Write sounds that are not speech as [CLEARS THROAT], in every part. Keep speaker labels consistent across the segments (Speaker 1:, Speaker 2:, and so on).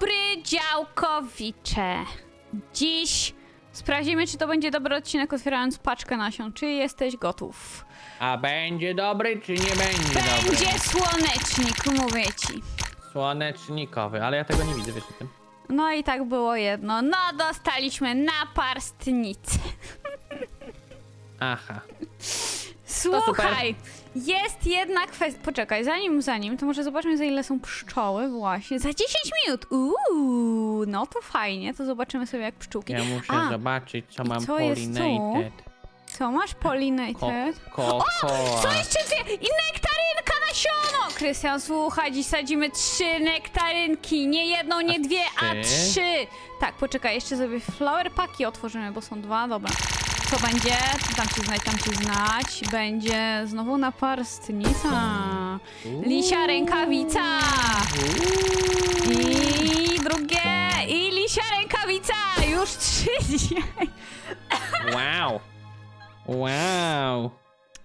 Speaker 1: dobry, działkowicze. Dziś sprawdzimy, czy to będzie dobry odcinek, otwierając paczkę nasion. Czy jesteś gotów?
Speaker 2: A będzie dobry, czy nie będzie, dobry?
Speaker 1: Będzie słonecznik, mówię ci.
Speaker 2: Słonecznikowy, ale ja tego nie widzę, wiesz o tym?
Speaker 1: No i tak było jedno. No, dostaliśmy naparstnicę.
Speaker 2: Aha.
Speaker 1: Słuchaj, jest jedna kwestia. Poczekaj, zanim, zanim, to może zobaczmy, za ile są pszczoły, właśnie. Za 10 minut! Uuu, no to fajnie, to zobaczymy sobie, jak pszczółki.
Speaker 2: Ja muszę
Speaker 1: A,
Speaker 2: zobaczyć, co mam
Speaker 1: co jest tu?
Speaker 2: pollinated.
Speaker 1: Co masz?
Speaker 2: Ko
Speaker 1: Pollinated?
Speaker 2: kokoa.
Speaker 1: Co jeszcze dwie? I nektarynka nasiono! Krystian, słuchaj, dziś sadzimy trzy nektarynki. Nie jedną, nie dwie, a
Speaker 2: trzy?
Speaker 1: trzy. Tak, poczekaj, jeszcze sobie flower paki otworzymy, bo są dwa, dobra. Co będzie? Tam ci znać, tam ci znać. Będzie znowu naparstnica. Lisia rękawica. I drugie. I lisia rękawica. Już trzy [LAUGHS] dzisiaj.
Speaker 2: Wow. Wow.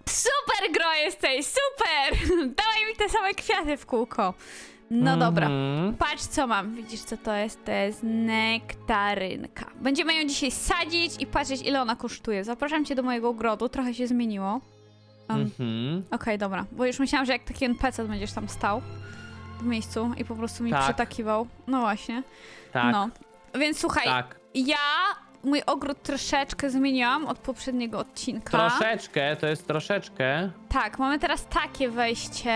Speaker 1: Super gro jesteś, super! [LAUGHS] Dawaj mi te same kwiaty w kółko. No dobra.
Speaker 2: Mhm.
Speaker 1: Patrz co mam. Widzisz co to jest? To jest nektarynka. Będziemy ją dzisiaj sadzić i patrzeć ile ona kosztuje. Zapraszam cię do mojego ogrodu, trochę się zmieniło. Um,
Speaker 2: Mhm.
Speaker 1: Okej, dobra. Bo już myślałam, że jak taki NPC będziesz tam stał w miejscu i po prostu mi
Speaker 2: Tak.
Speaker 1: przytakiwał. No właśnie.
Speaker 2: Tak,
Speaker 1: No. Więc słuchaj,
Speaker 2: tak.
Speaker 1: ja mój ogród troszeczkę zmieniłam od poprzedniego odcinka.
Speaker 2: Troszeczkę, to jest troszeczkę.
Speaker 1: Tak, mamy teraz takie wejście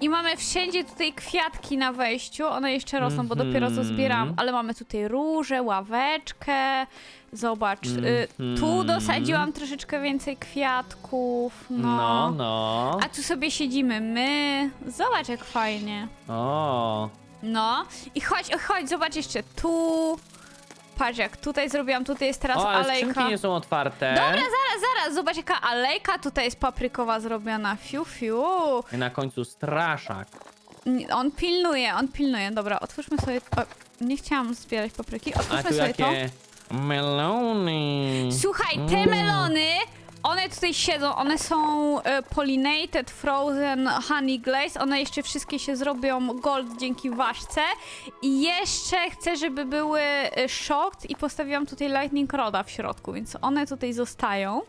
Speaker 1: i mamy wszędzie tutaj kwiatki na wejściu. One jeszcze rosną, bo dopiero co
Speaker 2: Mhm.
Speaker 1: zbieram, ale mamy tutaj róże, ławeczkę. Zobacz, y, tu
Speaker 2: Mhm.
Speaker 1: dosadziłam troszeczkę więcej kwiatków. No.
Speaker 2: No, no.
Speaker 1: A tu sobie siedzimy my. Zobacz jak fajnie.
Speaker 2: O.
Speaker 1: No. I chodź, chodź, zobacz jeszcze tu. Patrz jak tutaj zrobiłam, tutaj jest teraz
Speaker 2: O, ale
Speaker 1: alejka.
Speaker 2: skrzynki nie są otwarte.
Speaker 1: Dobra, zaraz, zaraz, zobacz jaka alejka tutaj jest paprykowa zrobiona. Fiu, fiu.
Speaker 2: I na końcu straszak.
Speaker 1: On pilnuje, on pilnuje. Dobra, otwórzmy sobie. O, nie chciałam zbierać papryki.
Speaker 2: A
Speaker 1: Otwórzmy
Speaker 2: tu
Speaker 1: sobie
Speaker 2: jakie melony.
Speaker 1: to. Słuchaj, te
Speaker 2: Mm.
Speaker 1: melony, one tutaj siedzą. One są e, pollinated, frozen, honey glaze. One jeszcze wszystkie się zrobią gold dzięki ważce. I jeszcze chcę, żeby były e, shocked i postawiłam tutaj lightning roda w środku, więc one tutaj zostają.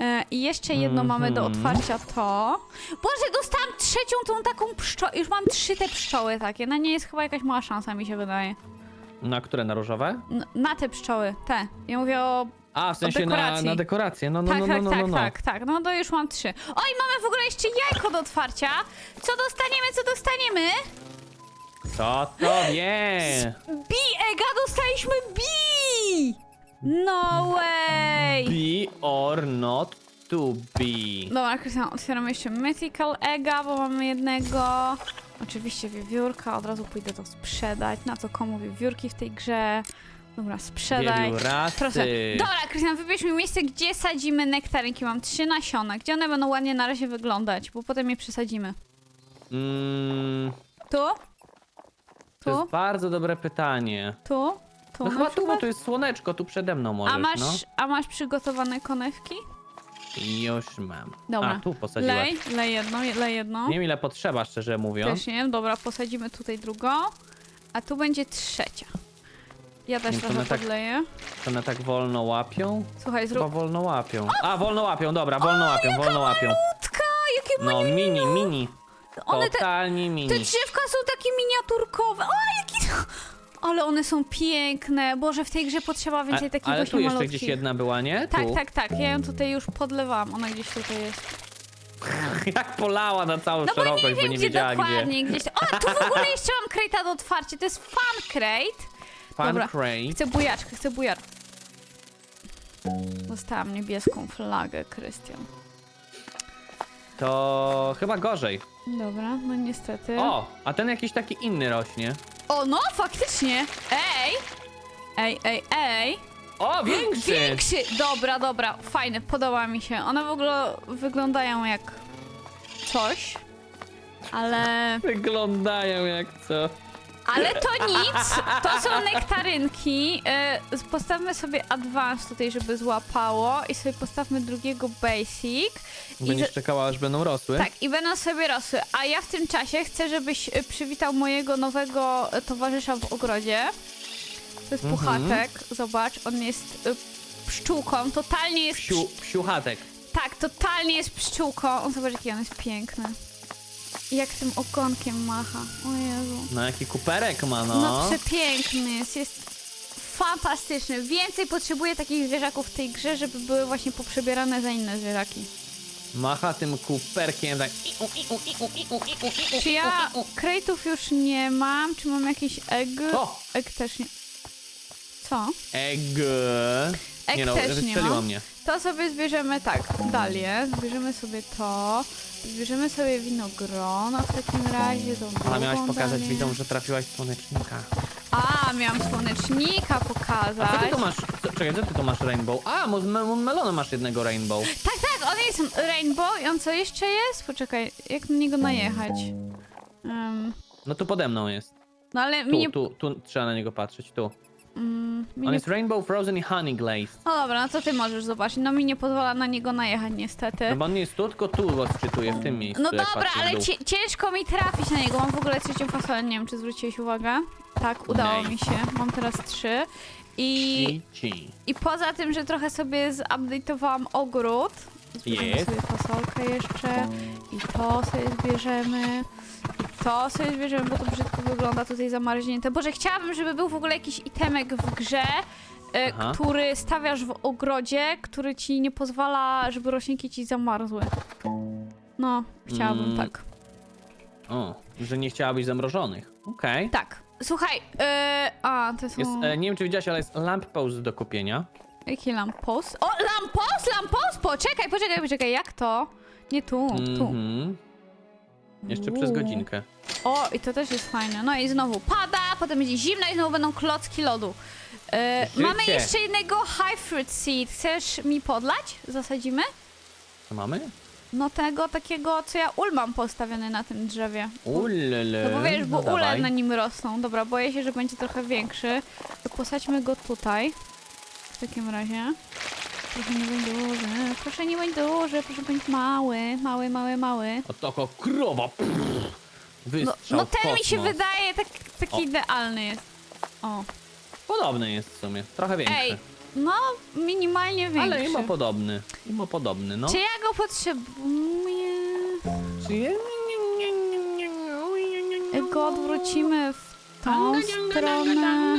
Speaker 1: E, I jeszcze jedno mamy do
Speaker 2: Mhm.
Speaker 1: otwarcia to. Boże, dostałam trzecią tą taką pszczołę. Już mam trzy te pszczoły takie. Na nie jest chyba jakaś mała szansa, mi się wydaje.
Speaker 2: Na które? Na różowe?
Speaker 1: N- na te pszczoły, te. Ja mówię o...
Speaker 2: A, w sensie na,
Speaker 1: dekoracji.
Speaker 2: na dekorację. No, no,
Speaker 1: tak,
Speaker 2: no,
Speaker 1: tak,
Speaker 2: no,
Speaker 1: tak,
Speaker 2: no, no.
Speaker 1: tak, tak. No to już mam trzy. Oj, mamy w ogóle jeszcze jajko do otwarcia. Co dostaniemy, co dostaniemy?
Speaker 2: Co to wie?
Speaker 1: Bi, Ega, dostaliśmy bi! No way!
Speaker 2: Be or not to be.
Speaker 1: Dobra, Krystian, otwieramy jeszcze Mythical Ega, bo mamy jednego. Oczywiście wiewiórka, od razu pójdę to sprzedać. Na co komu wiewiórki w tej grze? Dobra, sprzedaj. Proszę. Dobra, Krystian, wybierz mi miejsce, gdzie sadzimy nektarynki. Mam trzy nasiona. Gdzie one będą ładnie na razie wyglądać, bo potem je przesadzimy.
Speaker 2: Mm,
Speaker 1: Tu?
Speaker 2: to
Speaker 1: Tu?
Speaker 2: jest bardzo dobre pytanie.
Speaker 1: Tu? Tu
Speaker 2: No
Speaker 1: na
Speaker 2: chyba tu, bo
Speaker 1: przykład?
Speaker 2: tu jest słoneczko, tu przede mną możesz,
Speaker 1: a masz,
Speaker 2: no.
Speaker 1: a masz przygotowane konewki?
Speaker 2: Już mam.
Speaker 1: Dobra.
Speaker 2: A, tu posadziłaś.
Speaker 1: Lej, lej jedno, lej jedno.
Speaker 2: Nie wiem ile potrzeba, szczerze mówiąc.
Speaker 1: Też nie wiem, dobra, posadzimy tutaj drugą, a tu będzie trzecia. Ja też
Speaker 2: Nie, to
Speaker 1: trochę
Speaker 2: my tak-
Speaker 1: podleję.
Speaker 2: To one tak wolno łapią?
Speaker 1: Słuchaj,
Speaker 2: Chyba
Speaker 1: zrób...
Speaker 2: wolno łapią. A, wolno łapią, dobra, wolno łapią, wolno łapią.
Speaker 1: Malutka, jakie
Speaker 2: No,
Speaker 1: mini...
Speaker 2: mini, mini.
Speaker 1: One te,
Speaker 2: Totalnie
Speaker 1: te
Speaker 2: mini.
Speaker 1: drzewka są takie miniaturkowe. O, jaki... Ale one są piękne. Boże, w tej grze potrzeba więcej
Speaker 2: A,
Speaker 1: takich
Speaker 2: ale
Speaker 1: właśnie
Speaker 2: tu jeszcze
Speaker 1: malutkich.
Speaker 2: gdzieś jedna była, nie?
Speaker 1: Tak,
Speaker 2: tu.
Speaker 1: tak, tak. Ja ją tutaj już podlewałam. Ona gdzieś tutaj jest. [LAUGHS]
Speaker 2: Jak polała na całą
Speaker 1: No bo
Speaker 2: szerokość,
Speaker 1: nie wiem,
Speaker 2: nie
Speaker 1: gdzie
Speaker 2: wiedziała gdzie.
Speaker 1: dokładnie. Gdzieś... O, tu w ogóle jeszcze mam crate'a do otwarcia. To jest fan crate.
Speaker 2: Pan
Speaker 1: Dobra.
Speaker 2: Cray.
Speaker 1: Chcę bujaczkę, chcę bujaczkę. Dostałam niebieską flagę, Krystian.
Speaker 2: To chyba gorzej.
Speaker 1: Dobra, no niestety.
Speaker 2: O, a ten jakiś taki inny rośnie.
Speaker 1: O, no faktycznie! Ej! Ej, ej, ej!
Speaker 2: O, większy!
Speaker 1: Większy! Dobra, dobra, fajny, podoba mi się. One w ogóle wyglądają jak coś, ale
Speaker 2: Wyglądają jak co.
Speaker 1: Ale to nic, to są nektarynki. E, postawmy sobie advance tutaj, żeby złapało i sobie postawmy drugiego basic. I
Speaker 2: Będziesz
Speaker 1: z-
Speaker 2: czekała, aż będą rosły?
Speaker 1: tak, i będą sobie rosły. A ja w tym czasie chcę, żebyś e, przywitał mojego nowego e, towarzysza w ogrodzie. To jest
Speaker 2: Mhm.
Speaker 1: puchatek, zobacz, on jest e, pszczółką, totalnie jest...
Speaker 2: Psiu, psiuchatek.
Speaker 1: Tak, totalnie jest pszczółką. On zobacz, jaki on jest piękny. Jak tym ogonkiem macha. O Jezu.
Speaker 2: No jaki kuperek ma, no.
Speaker 1: No, przepiękny jest, jest fantastyczny. Więcej potrzebuję takich zwierzaków w tej grze, żeby były właśnie poprzebierane za inne zwierzaki.
Speaker 2: Macha tym kuperkiem tak.
Speaker 1: Czy ja krejtów już nie mam? Czy mam jakiś egg?
Speaker 2: O!
Speaker 1: Egg też nie. Co?
Speaker 2: Egg.
Speaker 1: Egg
Speaker 2: Nie no,
Speaker 1: też nie
Speaker 2: wystrzeliła
Speaker 1: ma.
Speaker 2: mnie.
Speaker 1: To sobie zbierzemy tak, dalej. Zbierzemy sobie to. Zbierzemy sobie winogron, w takim razie tą
Speaker 2: Ale miałaś
Speaker 1: drugą
Speaker 2: pokazać
Speaker 1: dalię.
Speaker 2: widzom, że trafiłaś w słonecznika.
Speaker 1: A, miałam słonecznika
Speaker 2: A co
Speaker 1: pokazać.
Speaker 2: ty tu masz? Co, czekaj, co ty tu masz rainbow? A, mo- me- melona masz jednego rainbow.
Speaker 1: Tak, tak, on jest rainbow i on co jeszcze jest? Poczekaj, jak na niego najechać?
Speaker 2: No tu pode mną jest.
Speaker 1: no ale mi
Speaker 2: Tu,
Speaker 1: nie...
Speaker 2: tu, tu trzeba na niego patrzeć, tu.
Speaker 1: Mm, mi
Speaker 2: On
Speaker 1: nie
Speaker 2: jest rainbow frozen i honey glazed.
Speaker 1: no dobra, no to ty możesz zobaczyć. No mi nie pozwala na niego najechać niestety.
Speaker 2: No bo on nie jest tu, tylko tu go odczytuje, w tym miejscu.
Speaker 1: No
Speaker 2: jak
Speaker 1: dobra,
Speaker 2: w
Speaker 1: ale
Speaker 2: dół.
Speaker 1: cie, ciężko mi trafić na niego. Mam w ogóle trzecią fasolę, nie wiem czy zwróciłeś uwagę. Tak, udało
Speaker 2: Nej.
Speaker 1: mi się. Mam teraz trzy. I,
Speaker 2: I ci.
Speaker 1: I poza tym, że trochę sobie zupdate'owałam ogród. Zbierzemy
Speaker 2: Jest.
Speaker 1: sobie fasolkę jeszcze. I to sobie zbierzemy. To sobie zbierzemy, bo to brzydko wygląda tutaj zamarznięte. Boże, chciałabym, żeby był w ogóle jakiś itemek w grze, e,
Speaker 2: Aha.
Speaker 1: który stawiasz w ogrodzie, który ci nie pozwala, żeby roślinki ci zamarzły. No, chciałabym
Speaker 2: Mm.
Speaker 1: tak.
Speaker 2: O, że nie chciałabyś zamrożonych. Okej.
Speaker 1: Tak. Słuchaj, e, a, to są...
Speaker 2: Jest, e, nie wiem, czy widziałaś, ale jest lamp do kupienia.
Speaker 1: Jaki lampos? O, lampos, lampos! Poczekaj, poczekaj, poczekaj, jak to? Nie tu, tu.
Speaker 2: Mhm. Jeszcze przez
Speaker 1: Uuu.
Speaker 2: godzinkę.
Speaker 1: O, i to też jest fajne. No i znowu pada, potem będzie zimno i znowu będą klocki lodu. E,
Speaker 2: Życie.
Speaker 1: mamy jeszcze jednego high fruit seed. Chcesz mi podlać? Zasadzimy?
Speaker 2: Co mamy?
Speaker 1: No tego takiego, co ja ul mam postawiony na tym drzewie.
Speaker 2: Ulele.
Speaker 1: No bo wiesz, bo ule
Speaker 2: dawaj.
Speaker 1: na nim rosną. Dobra, boję się, że będzie trochę większy. Posadźmy go tutaj. W takim razie. Proszę nie bądź duży, proszę nie bądź duży, proszę bądź mały, mały, mały, mały.
Speaker 2: O, taka krowa. Pff.
Speaker 1: No,
Speaker 2: Wystrzał
Speaker 1: no
Speaker 2: w
Speaker 1: ten mi się
Speaker 2: kosmos.
Speaker 1: wydaje tak, taki
Speaker 2: O.
Speaker 1: idealny jest. O.
Speaker 2: Podobny jest w sumie. Trochę większy.
Speaker 1: Ej, no minimalnie większy.
Speaker 2: Ale mimo podobny. Mimo podobny, no.
Speaker 1: Czy ja go potrzebuję?
Speaker 2: Czy ja...
Speaker 1: Go odwrócimy w tą stronę...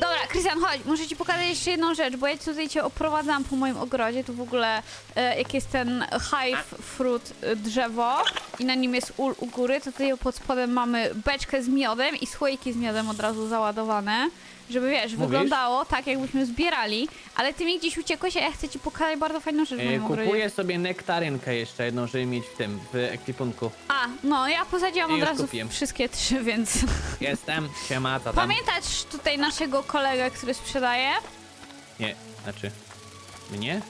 Speaker 1: Dobra, Krystian, chodź, muszę ci pokazać jeszcze jedną rzecz, bo ja tutaj cię oprowadzam po moim ogrodzie, tu w ogóle e, jak jest ten hive fruit e, drzewo i na nim jest ul u góry, to tutaj pod spodem mamy beczkę z miodem i słoiki z miodem od razu załadowane, żeby wiesz,
Speaker 2: Mówisz?
Speaker 1: wyglądało tak jakbyśmy zbierali, ale ty mi gdzieś uciekłeś, a ja chcę ci pokazać bardzo fajną rzecz w
Speaker 2: E,
Speaker 1: moim ogrodzie.
Speaker 2: Kupuję sobie nektarynkę jeszcze jedną, żeby mieć w tym, w ekwipunku.
Speaker 1: A, no ja posadziłam
Speaker 2: I
Speaker 1: od
Speaker 2: już
Speaker 1: razu
Speaker 2: kupiłem.
Speaker 1: wszystkie trzy, [LAUGHS] więc...
Speaker 2: Jestem, siema, co tam?
Speaker 1: Pamiętasz tutaj naszego kolegę, który sprzedaje?
Speaker 2: Nie, znaczy... Mnie?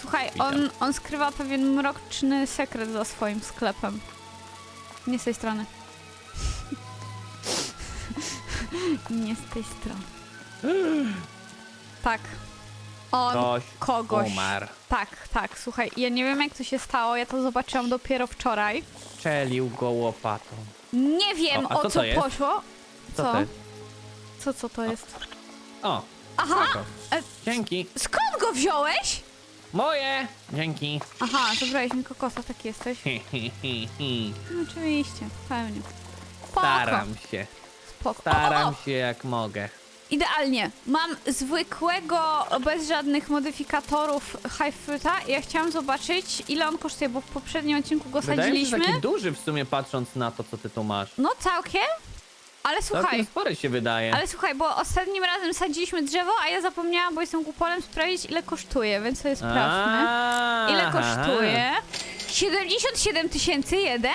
Speaker 1: Słuchaj,
Speaker 2: Witam.
Speaker 1: on, on skrywa pewien mroczny sekret za swoim sklepem. Nie z tej strony. [LAUGHS] Nie z tej strony. Tak. On
Speaker 2: Ktoś
Speaker 1: kogoś.
Speaker 2: umarł.
Speaker 1: Tak, tak, słuchaj, ja nie wiem jak to się stało, ja to zobaczyłam dopiero wczoraj.
Speaker 2: Strzelił go łopatą.
Speaker 1: Nie wiem
Speaker 2: O, a
Speaker 1: o,
Speaker 2: co
Speaker 1: co
Speaker 2: to jest?
Speaker 1: poszło.
Speaker 2: Co,
Speaker 1: Co?
Speaker 2: to jest?
Speaker 1: Co, co to jest?
Speaker 2: O,
Speaker 1: Aha! E,
Speaker 2: Dzięki.
Speaker 1: skąd go wziąłeś?
Speaker 2: Moje! Dzięki.
Speaker 1: Aha, zabrałeś mi kokosa, tak jesteś. No, oczywiście, pewnie. Spoko,
Speaker 2: Staram się. Staram
Speaker 1: O,
Speaker 2: się jak mogę.
Speaker 1: Idealnie. Mam zwykłego, bez żadnych modyfikatorów high fruita. Ja chciałam zobaczyć, ile on kosztuje, bo w poprzednim odcinku go
Speaker 2: Wydaje mi się, że
Speaker 1: sadziliśmy.
Speaker 2: taki duży w sumie patrząc na to, co ty tu masz.
Speaker 1: No całkiem. Ale słuchaj,
Speaker 2: Całkiem spory się wydaje.
Speaker 1: ale słuchaj, bo ostatnim razem sadziliśmy drzewo, a ja zapomniałam, bo jestem głupolem, sprawdzić ile kosztuje, więc sobie sprawdźmy. Ile
Speaker 2: Aha.
Speaker 1: kosztuje? 77 tysięcy jeden?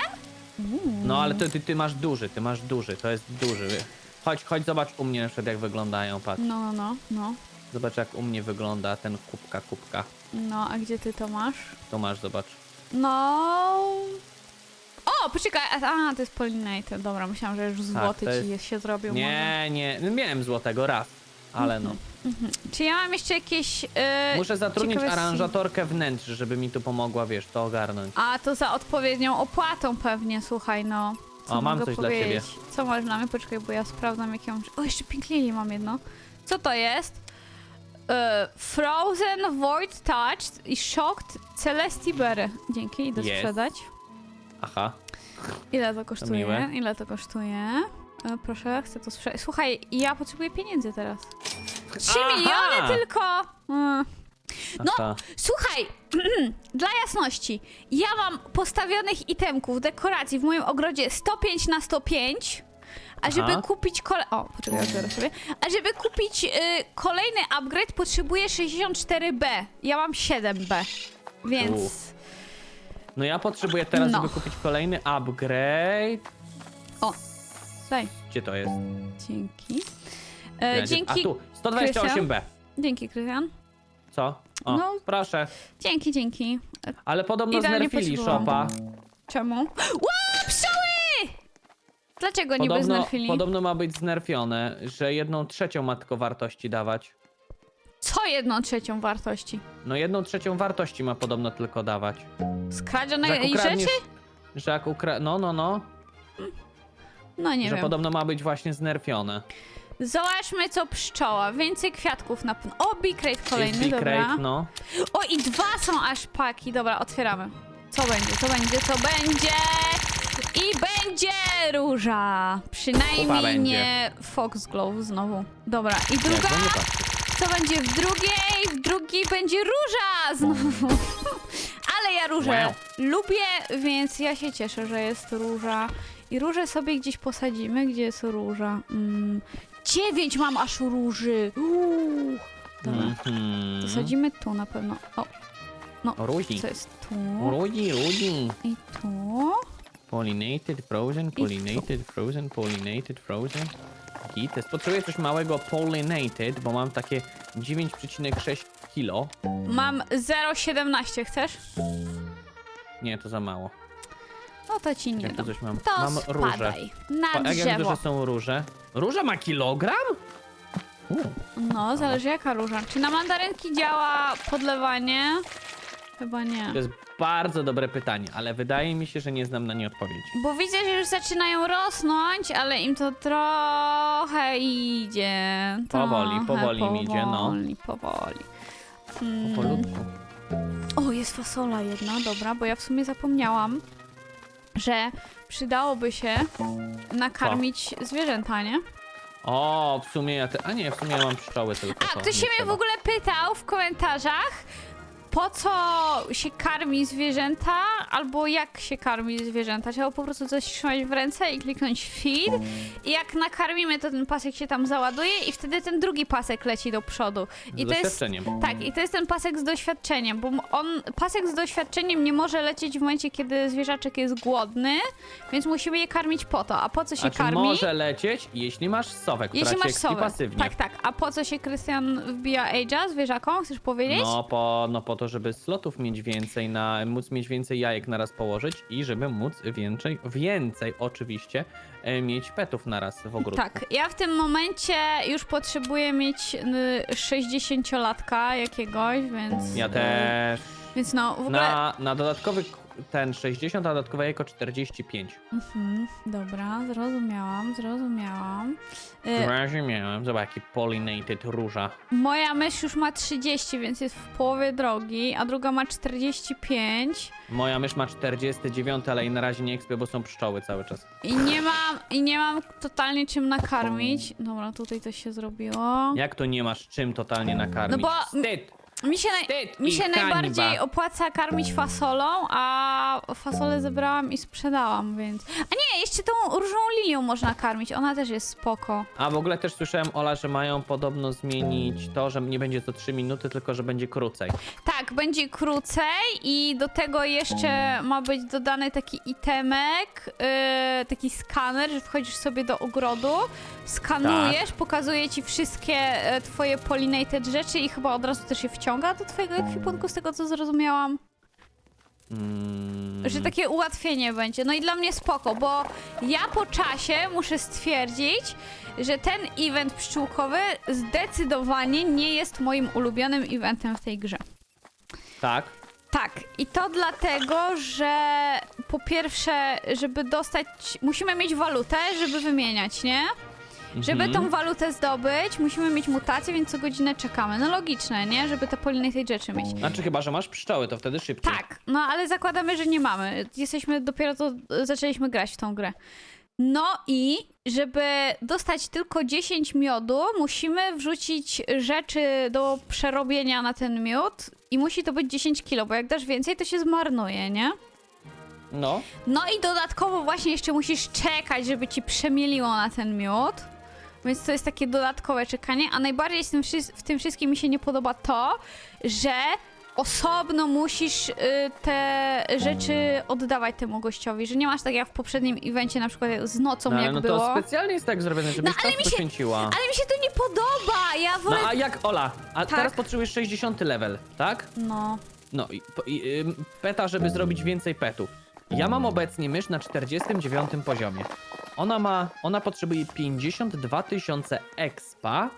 Speaker 2: No ale to ty, ty masz duży, ty masz duży, to jest duży. Chodź, chodź, zobacz u mnie na przykład jak wyglądają, patrz.
Speaker 1: No, no, no, no.
Speaker 2: Zobacz jak u mnie wygląda ten kubka, kubka.
Speaker 1: No, a gdzie ty to masz?
Speaker 2: Tu masz, zobacz.
Speaker 1: No. O! Poczekaj, a, a to jest pollinated. Dobra, myślałam, że już złoty
Speaker 2: to jest-
Speaker 1: ci jest, się zrobił.
Speaker 2: Nie, nie, no miałem złotego raz, ale no. [LAUGHS]
Speaker 1: Czy ja mam jeszcze jakieś... Yy,
Speaker 2: Muszę zatrudnić
Speaker 1: ciekawe
Speaker 2: aranżatorkę wnętrz, żeby mi tu pomogła, wiesz, to ogarnąć.
Speaker 1: A, to za odpowiednią opłatą pewnie, słuchaj, no. Co
Speaker 2: O, mam
Speaker 1: mogę
Speaker 2: coś dla ciebie.
Speaker 1: Co masz dla mnie? Poczekaj, bo ja sprawdzam, jakie mam... O, jeszcze Pink Lily mam jedno. Co to jest? E, Frozen, Void Touched i Shocked Celesti Berry. Dzięki, idę
Speaker 2: Jest.
Speaker 1: sprzedać.
Speaker 2: Aha.
Speaker 1: Ile to kosztuje?
Speaker 2: miłe.
Speaker 1: Ile to kosztuje? E, proszę, chcę to sprzedać. Słuchaj, ja potrzebuję pieniędzy teraz. 3
Speaker 2: Aha!
Speaker 1: miliony tylko! Mm. No,
Speaker 2: Aha.
Speaker 1: Słuchaj, [CLEARS THROAT] dla jasności, ja mam postawionych itemków, dekoracji w moim ogrodzie 105 na 105, a żeby
Speaker 2: Aha.
Speaker 1: kupić kole... O, poczekaj, otworzę sobie. A żeby kupić y, kolejny upgrade potrzebuję 64B. Ja mam 7B, więc...
Speaker 2: U. No ja potrzebuję teraz,
Speaker 1: No.
Speaker 2: żeby kupić kolejny upgrade.
Speaker 1: O, daj,
Speaker 2: Gdzie to jest?
Speaker 1: dzięki. E,
Speaker 2: Gdzie-
Speaker 1: dzięki,
Speaker 2: A tu, 128B.
Speaker 1: dzięki, Krystian.
Speaker 2: Co? O,
Speaker 1: No.
Speaker 2: proszę.
Speaker 1: Dzięki, dzięki.
Speaker 2: Ale podobno
Speaker 1: Idealnie
Speaker 2: znerfili shopa.
Speaker 1: Czemu? Ła, pszczoły! Dlaczego niby
Speaker 2: Podobno,
Speaker 1: znerfili?
Speaker 2: podobno ma być znerfione, że jedną trzecią ma tylko wartości dawać.
Speaker 1: Co jedną trzecią wartości?
Speaker 2: No jedną trzecią wartości ma podobno tylko dawać. Że
Speaker 1: Skradzionej
Speaker 2: jak ukradniesz,
Speaker 1: rzeczy?
Speaker 2: że jak ukra... No, no, no.
Speaker 1: No nie
Speaker 2: że
Speaker 1: wiem.
Speaker 2: podobno ma być właśnie znerfione.
Speaker 1: Zobaczmy co pszczoła. Więcej kwiatków na pewno. O, Big Crate kolejny,
Speaker 2: Jest
Speaker 1: dobra.
Speaker 2: Big Rate, no.
Speaker 1: O, i dwa są aż paki. Dobra, otwieramy. Co będzie, co będzie, co będzie? I będzie róża.
Speaker 2: Kupa
Speaker 1: Przynajmniej
Speaker 2: będzie.
Speaker 1: nie Foxglove znowu. Dobra, i druga?
Speaker 2: Jak, patrz.
Speaker 1: Co będzie w drugiej? W drugiej będzie róża znowu. [LAUGHS] Ale ja różę
Speaker 2: Wow.
Speaker 1: lubię, więc ja się cieszę, że jest róża. I różę sobie gdzieś posadzimy. Gdzie jest róża? Mm, dziewięć mam aż róży. Uuu. Dobra,
Speaker 2: Mhm.
Speaker 1: to sadzimy tu na pewno. O,
Speaker 2: Ruzi.
Speaker 1: co jest tu?
Speaker 2: Ruzi, Ruzi.
Speaker 1: I tu.
Speaker 2: Pollinated, frozen, pollinated, frozen, pollinated, frozen. Git. Potrzebuję coś małego pollinated, bo mam takie 9,6 kilo.
Speaker 1: Mam 0,17, chcesz?
Speaker 2: Nie, to za mało.
Speaker 1: No to ci nie
Speaker 2: Jak
Speaker 1: dam.
Speaker 2: coś mam?
Speaker 1: To
Speaker 2: mam róże.
Speaker 1: spadaj na
Speaker 2: Pa- Jak, jak
Speaker 1: drzewo.
Speaker 2: duże są róże? Róża ma kilogram? U,
Speaker 1: No, zależy jaka róża. Czy na mandarynki działa podlewanie? Chyba nie.
Speaker 2: to jest bardzo dobre pytanie, ale wydaje mi się, że nie znam na nie odpowiedzi.
Speaker 1: Bo widzę, że już zaczynają rosnąć, ale im to trochę idzie.
Speaker 2: Powoli,
Speaker 1: trochę
Speaker 2: powoli im idzie, no.
Speaker 1: Powoli, powoli. Mm.
Speaker 2: Powolutku.
Speaker 1: O, jest fasola jedna, dobra, bo ja w sumie zapomniałam, że przydałoby się nakarmić zwierzęta, nie?
Speaker 2: O, w sumie ja te... A nie, w sumie ja mam pszczoły tylko.
Speaker 1: A,
Speaker 2: to
Speaker 1: ktoś się mnie w ogóle pytał w komentarzach, po co się karmi zwierzęta, albo jak się karmi zwierzęta. Trzeba po prostu coś trzymać w ręce i kliknąć feed i jak nakarmimy, to ten pasek się tam załaduje i wtedy ten drugi pasek leci do przodu.
Speaker 2: Z
Speaker 1: I to jest
Speaker 2: doświadczeniem.
Speaker 1: tak, i to jest ten pasek z doświadczeniem, bo on, pasek z doświadczeniem nie może lecieć w momencie, kiedy zwierzaczek jest głodny, więc musimy je karmić po to. A po co się
Speaker 2: A czy
Speaker 1: karmi?
Speaker 2: może lecieć, jeśli masz sowę, która
Speaker 1: Jeśli
Speaker 2: cię
Speaker 1: masz
Speaker 2: ekwi
Speaker 1: sowę.
Speaker 2: pasywnie?
Speaker 1: Tak, tak. A po co się Krystian wbija Age'a zwierzakom? Chcesz powiedzieć?
Speaker 2: No po, no po to, żeby slotów mieć więcej, na, móc mieć więcej jajek naraz położyć i żeby móc więcej, więcej oczywiście, e, mieć petów naraz w ogródku.
Speaker 1: Tak, ja w tym momencie już potrzebuję mieć y, 60-latka jakiegoś, więc.
Speaker 2: Ja
Speaker 1: y,
Speaker 2: też.
Speaker 1: Więc no, w ogóle.
Speaker 2: Na, na dodatkowy ten 60, a dodatkowe jajko 45.
Speaker 1: Mhm, dobra, zrozumiałam, zrozumiałam. Y,
Speaker 2: razie miałem, zobacz jaki pollinated róża.
Speaker 1: moja mysz już ma 30, więc jest w połowie drogi, a druga ma 45.
Speaker 2: Moja mysz ma 49, ale i na razie nie ekspie, bo są pszczoły cały czas.
Speaker 1: I nie mam, i nie mam totalnie czym nakarmić. Dobra, tutaj coś się zrobiło.
Speaker 2: Jak to nie masz czym totalnie nakarmić?
Speaker 1: No bo-
Speaker 2: Wstyd!
Speaker 1: Mi się, naj,
Speaker 2: Wstyd
Speaker 1: mi
Speaker 2: i
Speaker 1: się
Speaker 2: hańba.
Speaker 1: najbardziej opłaca karmić fasolą, a fasolę zebrałam i sprzedałam, więc... A nie, jeszcze tą różną lilią można karmić, ona też jest spoko.
Speaker 2: A w ogóle też słyszałem, Ola, że mają podobno zmienić to, że nie będzie to 3 minuty, tylko że będzie krócej.
Speaker 1: Tak, będzie krócej i do tego jeszcze ma być dodany taki itemek, yy, taki skaner, że wchodzisz sobie do ogrodu, skanujesz,
Speaker 2: Tak.
Speaker 1: pokazuje ci wszystkie e, twoje pollinated rzeczy i chyba od razu też je wciąga do twojego ekwipunku, z tego co zrozumiałam.
Speaker 2: Mm,
Speaker 1: Że takie ułatwienie będzie. No i dla mnie spoko, bo ja po czasie muszę stwierdzić, że ten event pszczółkowy zdecydowanie nie jest moim ulubionym eventem w tej grze.
Speaker 2: Tak.
Speaker 1: Tak, i to dlatego, że po pierwsze, żeby dostać, musimy mieć walutę, żeby wymieniać, nie? Żeby
Speaker 2: Mhm.
Speaker 1: tą walutę zdobyć, musimy mieć mutację, więc co godzinę czekamy. No logiczne, nie? Żeby te poliny rzeczy mieć.
Speaker 2: Znaczy chyba, że masz pszczoły, to wtedy szybciej.
Speaker 1: Tak, no ale zakładamy, że nie mamy. Jesteśmy dopiero co zaczęliśmy grać w tą grę. No i żeby dostać tylko 10 miodu, musimy wrzucić rzeczy do przerobienia na ten miód i musi to być 10 kilo, bo jak dasz więcej, to się zmarnuje, nie?
Speaker 2: No.
Speaker 1: No i dodatkowo właśnie jeszcze musisz czekać, żeby ci przemieliło na ten miód. Więc to jest takie dodatkowe czekanie, a najbardziej z tym, w tym wszystkim mi się nie podoba to, że osobno musisz y, te rzeczy oddawać temu gościowi, że nie masz tak jak w poprzednim evencie na przykład z nocą
Speaker 2: no ale
Speaker 1: jak
Speaker 2: no
Speaker 1: było.
Speaker 2: to specjalnie jest tak zrobione, żebyś
Speaker 1: No,
Speaker 2: czas
Speaker 1: się-
Speaker 2: poświęciła.
Speaker 1: Ale mi się to nie podoba, ja
Speaker 2: No
Speaker 1: wolę...
Speaker 2: a jak, Ola, a
Speaker 1: Tak.
Speaker 2: teraz potrzebujesz 60 level, tak?
Speaker 1: No,
Speaker 2: No i, i peta, żeby zrobić więcej petów. Ja mam obecnie mysz na 49 poziomie. Ona ma, ona potrzebuje 52 tysiące expa,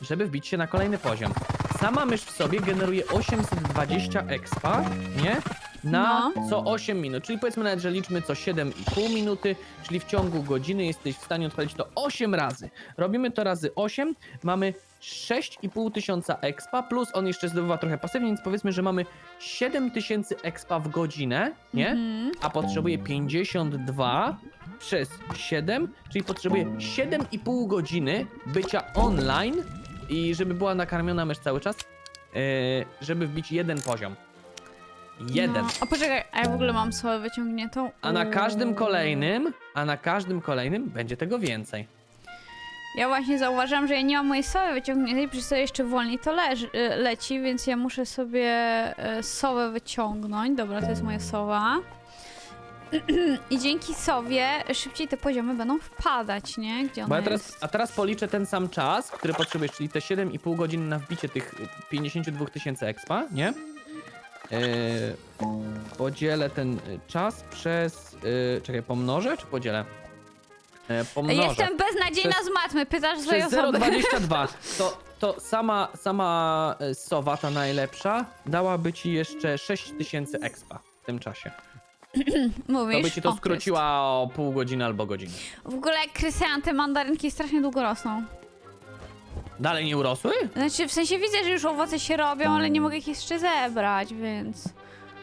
Speaker 2: żeby wbić się na kolejny poziom. Sama mysz w sobie generuje 820 expa, nie? Na
Speaker 1: No.
Speaker 2: co 8 minut, czyli powiedzmy nawet, że liczmy co 7,5 minuty, czyli w ciągu godziny jesteś w stanie odpalić to 8 razy. Robimy to razy 8, mamy 6,5 tysiąca expa, plus on jeszcze zdobywa trochę pasywnie, więc powiedzmy, że mamy 7 tysięcy expa w godzinę, nie?
Speaker 1: Mhm.
Speaker 2: A potrzebuje 52 przez 7, czyli potrzebuje 7,5 godziny bycia online i żeby była nakarmiona mysz cały czas, yy, żeby wbić jeden poziom. Jeden.
Speaker 1: No. A poczekaj, a ja w ogóle mam sobie wyciągniętą.
Speaker 2: A na każdym kolejnym, a na każdym kolejnym będzie tego więcej.
Speaker 1: Ja właśnie zauważam, że ja nie mam mojej sowy wyciągniętej, przecież sobie jeszcze wolniej to leży, y, leci, więc ja muszę sobie y, sowę wyciągnąć. Dobra, to jest moja sowa. [CLEARS THROAT] I dzięki sowie szybciej te poziomy będą wpadać, nie? Gdzie
Speaker 2: Bo
Speaker 1: ona
Speaker 2: ja teraz,
Speaker 1: jest?
Speaker 2: a teraz policzę ten sam czas, który potrzebujesz, czyli te 7,5 godziny na wbicie tych 52 tysięcy expa, nie? Yy, podzielę ten y, czas przez. Yy, czekaj, pomnożę czy podzielę? Yy, pomnożę.
Speaker 1: Jestem beznadziejna
Speaker 2: Przez-
Speaker 1: z matmy, pytasz
Speaker 2: Przez
Speaker 1: osoby.
Speaker 2: 0,22. [LAUGHS] To, to sama, sama sowa, ta najlepsza, dałaby ci jeszcze 6000 expa w tym czasie. [CLEARS THROAT]
Speaker 1: Mówisz?
Speaker 2: To by ci to
Speaker 1: O,
Speaker 2: skróciła o pół godziny albo godzinę.
Speaker 1: jest. W ogóle Krystian, te mandarynki strasznie długo rosną.
Speaker 2: Dalej nie urosły?
Speaker 1: Znaczy, w sensie widzę, że już owoce się robią, ale nie mogę ich jeszcze zebrać, więc...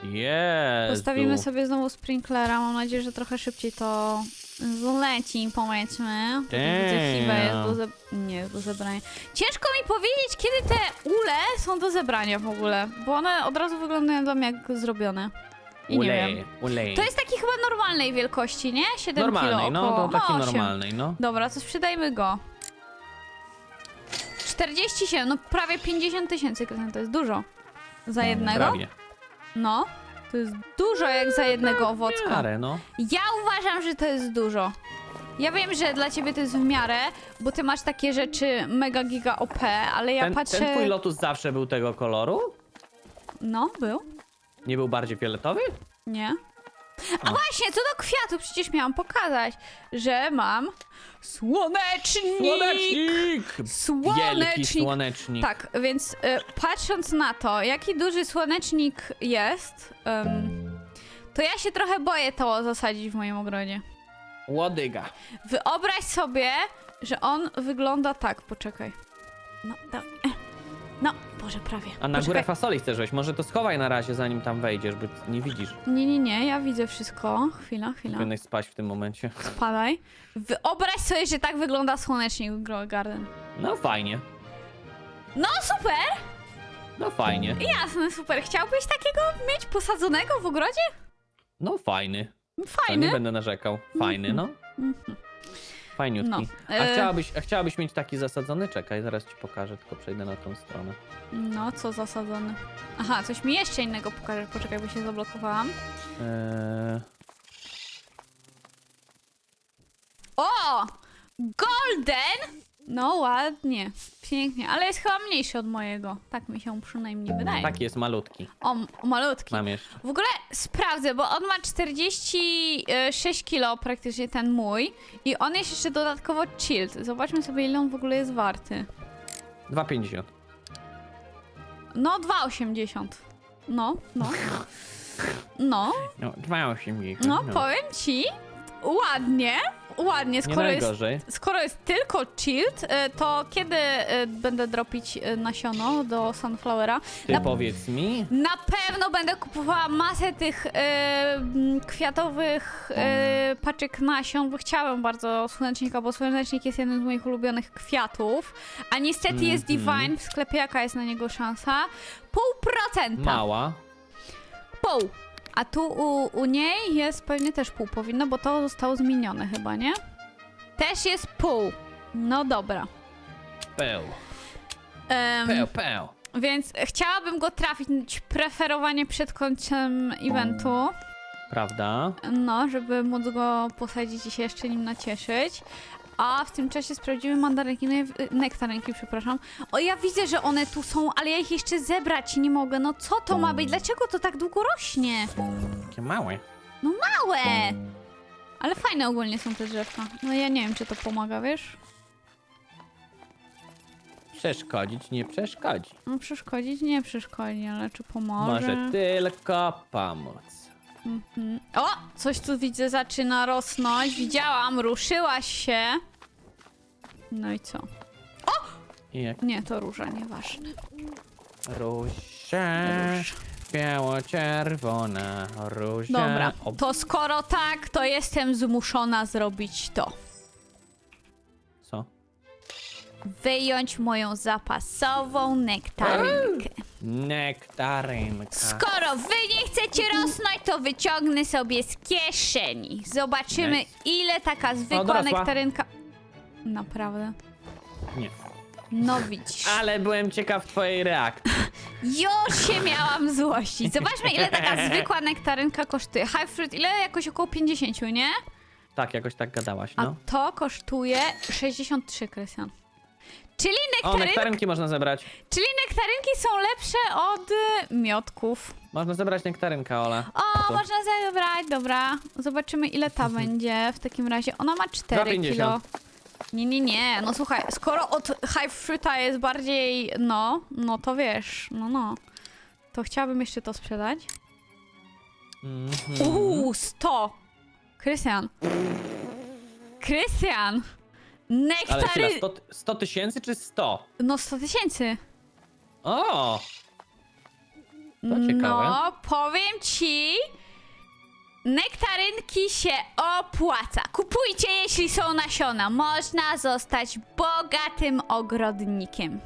Speaker 2: Jezu.
Speaker 1: Postawimy sobie znowu sprinklera. Mam nadzieję, że trochę szybciej to zleci, powiedzmy. Widzę, chyba jest do ze... Nie jest do zebrania. Ciężko mi powiedzieć, kiedy te ule są do zebrania w ogóle, bo one od razu wyglądają dla mnie jak zrobione. I nie
Speaker 2: Ulej,
Speaker 1: wiem.
Speaker 2: ulej.
Speaker 1: To jest taki chyba normalnej wielkości, nie? 7
Speaker 2: Normalnej,
Speaker 1: kilo
Speaker 2: no
Speaker 1: około.
Speaker 2: to taki
Speaker 1: osiem.
Speaker 2: normalnej, no.
Speaker 1: Dobra, to sprzedajmy go. 47, no prawie 50 tysięcy, to jest dużo. Za jednego?
Speaker 2: Prawie.
Speaker 1: No, to jest dużo jak za jednego owocka.
Speaker 2: Miarę, no.
Speaker 1: Ja uważam, że to jest dużo. Ja wiem, że dla ciebie to jest w miarę, bo ty masz takie rzeczy mega giga OP, ale ja
Speaker 2: Ten,
Speaker 1: patrzę...
Speaker 2: ten twój lotus zawsze był tego koloru?
Speaker 1: No, był?
Speaker 2: Nie był bardziej fioletowy?
Speaker 1: Nie. A właśnie, co do kwiatu, przecież miałam pokazać, że mam słonecznik!
Speaker 2: Słonecznik! Wielki
Speaker 1: Słonecznik!
Speaker 2: słonecznik.
Speaker 1: Tak, więc y, patrząc na to, jaki duży słonecznik jest, to ja się trochę boję to zasadzić w moim ogrodzie.
Speaker 2: Łodyga.
Speaker 1: Wyobraź sobie, że on wygląda tak. Poczekaj. No, da, e. no, Boże, prawie.
Speaker 2: A na
Speaker 1: Poczekaj.
Speaker 2: górę fasoli chcesz wejść? Może to schowaj na razie, zanim tam wejdziesz, bo nie widzisz.
Speaker 1: Nie, nie, nie, ja widzę wszystko. Chwila, chwila.
Speaker 2: Powinieneś spać w tym momencie.
Speaker 1: Spadaj. Wyobraź sobie, że tak wygląda słonecznik Grow Garden.
Speaker 2: No fajnie.
Speaker 1: No super!
Speaker 2: No fajnie.
Speaker 1: Jasne, super. Chciałbyś takiego mieć posadzonego w ogrodzie?
Speaker 2: No fajny. To
Speaker 1: Fajny.
Speaker 2: nie będę narzekał. Fajny, no.
Speaker 1: Mhm.
Speaker 2: Fajniutki.
Speaker 1: No,
Speaker 2: A,
Speaker 1: e-
Speaker 2: chciałabyś, a chciałabyś mieć taki zasadzony? Czekaj, zaraz ci pokażę, tylko przejdę na tą stronę.
Speaker 1: No, co zasadzony? Aha, coś mi jeszcze innego pokaże. Poczekaj, bo się zablokowałam.
Speaker 2: Eee,
Speaker 1: O! Golden No ładnie, pięknie, ale jest chyba mniejszy od mojego. Tak mi się przynajmniej wydaje.
Speaker 2: Taki jest malutki.
Speaker 1: O, m- malutki.
Speaker 2: Mam jeszcze.
Speaker 1: W ogóle sprawdzę, bo on ma 46 kilo praktycznie ten mój i on jest jeszcze dodatkowo chilled. Zobaczmy sobie ile on w ogóle jest warty.
Speaker 2: 2,50.
Speaker 1: No 2,80. No, no. [LAUGHS] No,
Speaker 2: No, 2,80.
Speaker 1: no powiem ci, ładnie, ładnie,
Speaker 2: Nie
Speaker 1: skoro jest,
Speaker 2: najgorzej.
Speaker 1: skoro jest tylko chilled, to kiedy y, będę dropić y, nasiono do sunflowera?
Speaker 2: Ty
Speaker 1: Na
Speaker 2: powiedz mi.
Speaker 1: Na pewno będę kupowała masę tych e, m, kwiatowych e, paczek nasion, bo bardzo słonecznika, bo słonecznik jest jednym z moich ulubionych kwiatów. A niestety jest
Speaker 2: Mhm.
Speaker 1: Divine w sklepie. Jaka jest na niego szansa? Pół procenta.
Speaker 2: Mała.
Speaker 1: Pół. A tu u, u niej jest pewnie też pół powinno, bo to zostało zmienione chyba, nie? Też jest pół. No dobra.
Speaker 2: Peł.
Speaker 1: Em,
Speaker 2: Peł, peł.
Speaker 1: więc chciałabym go trafić preferowanie przed końcem eventu.
Speaker 2: Prawda?
Speaker 1: No, żeby móc go posadzić i się jeszcze nim nacieszyć. A w tym czasie sprawdzimy mandarynki, no ja, nektarynki, przepraszam. O, ja widzę, że one tu są, ale ja ich jeszcze zebrać nie mogę. No co to ma być? Dlaczego to tak długo rośnie?
Speaker 2: Takie małe.
Speaker 1: Małe! Ale fajne ogólnie są te drzewka. No ja nie wiem, czy to pomaga, wiesz?
Speaker 2: Przeszkodzić nie przeszkodzi.
Speaker 1: No przeszkodzić nie przeszkodzi, ale czy pomoże?
Speaker 2: Może tylko pomóc.
Speaker 1: Mhm. O! Coś tu widzę, zaczyna rosnąć. Widziałam, ruszyłaś się. No i co?
Speaker 2: I jak
Speaker 1: Nie, to róża, nieważne.
Speaker 2: róża,
Speaker 1: Róż.
Speaker 2: biało-czerwona róża.
Speaker 1: Dobra,
Speaker 2: O,
Speaker 1: to skoro tak, to jestem zmuszona zrobić to.
Speaker 2: co?
Speaker 1: Wyjąć moją zapasową nektarynkę.
Speaker 2: Nektarynka.
Speaker 1: Skoro wy nie chcecie rosnąć, to wyciągnę sobie z kieszeni. Zobaczymy,
Speaker 2: Nice.
Speaker 1: ile taka zwykła
Speaker 2: dorosła.
Speaker 1: nektarynka... Naprawdę?
Speaker 2: Nie.
Speaker 1: No widzisz.
Speaker 2: Ale byłem ciekaw twojej reakcji. [LAUGHS]
Speaker 1: Już się miałam złościć. Zobaczmy, ile taka [LAUGHS] zwykła nektarynka kosztuje. High fruit, ile? Jakoś około 50, nie?
Speaker 2: Tak, jakoś tak gadałaś,
Speaker 1: A
Speaker 2: no.
Speaker 1: to kosztuje 63, Krystian. Czyli,
Speaker 2: O,
Speaker 1: nektaryn...
Speaker 2: nektarynki można zebrać.
Speaker 1: Czyli nektarynki są lepsze od y, miodków.
Speaker 2: Można zebrać nektarynka, Ola.
Speaker 1: O,
Speaker 2: To.
Speaker 1: można zebrać, dobra. Zobaczymy, ile ta [LAUGHS] będzie w takim razie. Ona ma 4
Speaker 2: 2,50.
Speaker 1: kilo. Nie, nie, nie. No słuchaj, skoro od high fruita jest bardziej, no, no to wiesz, no, no. To chciałabym jeszcze to sprzedać.
Speaker 2: Mhm.
Speaker 1: Uuu, 100! Krystian. Krystian!
Speaker 2: Ale
Speaker 1: Nektary...
Speaker 2: 100 100 tysięcy czy 100?
Speaker 1: No 100 tysięcy.
Speaker 2: O! To ciekawe.
Speaker 1: No, powiem ci... Nektarynki się opłaca. Kupujcie, jeśli są nasiona. Można zostać bogatym ogrodnikiem.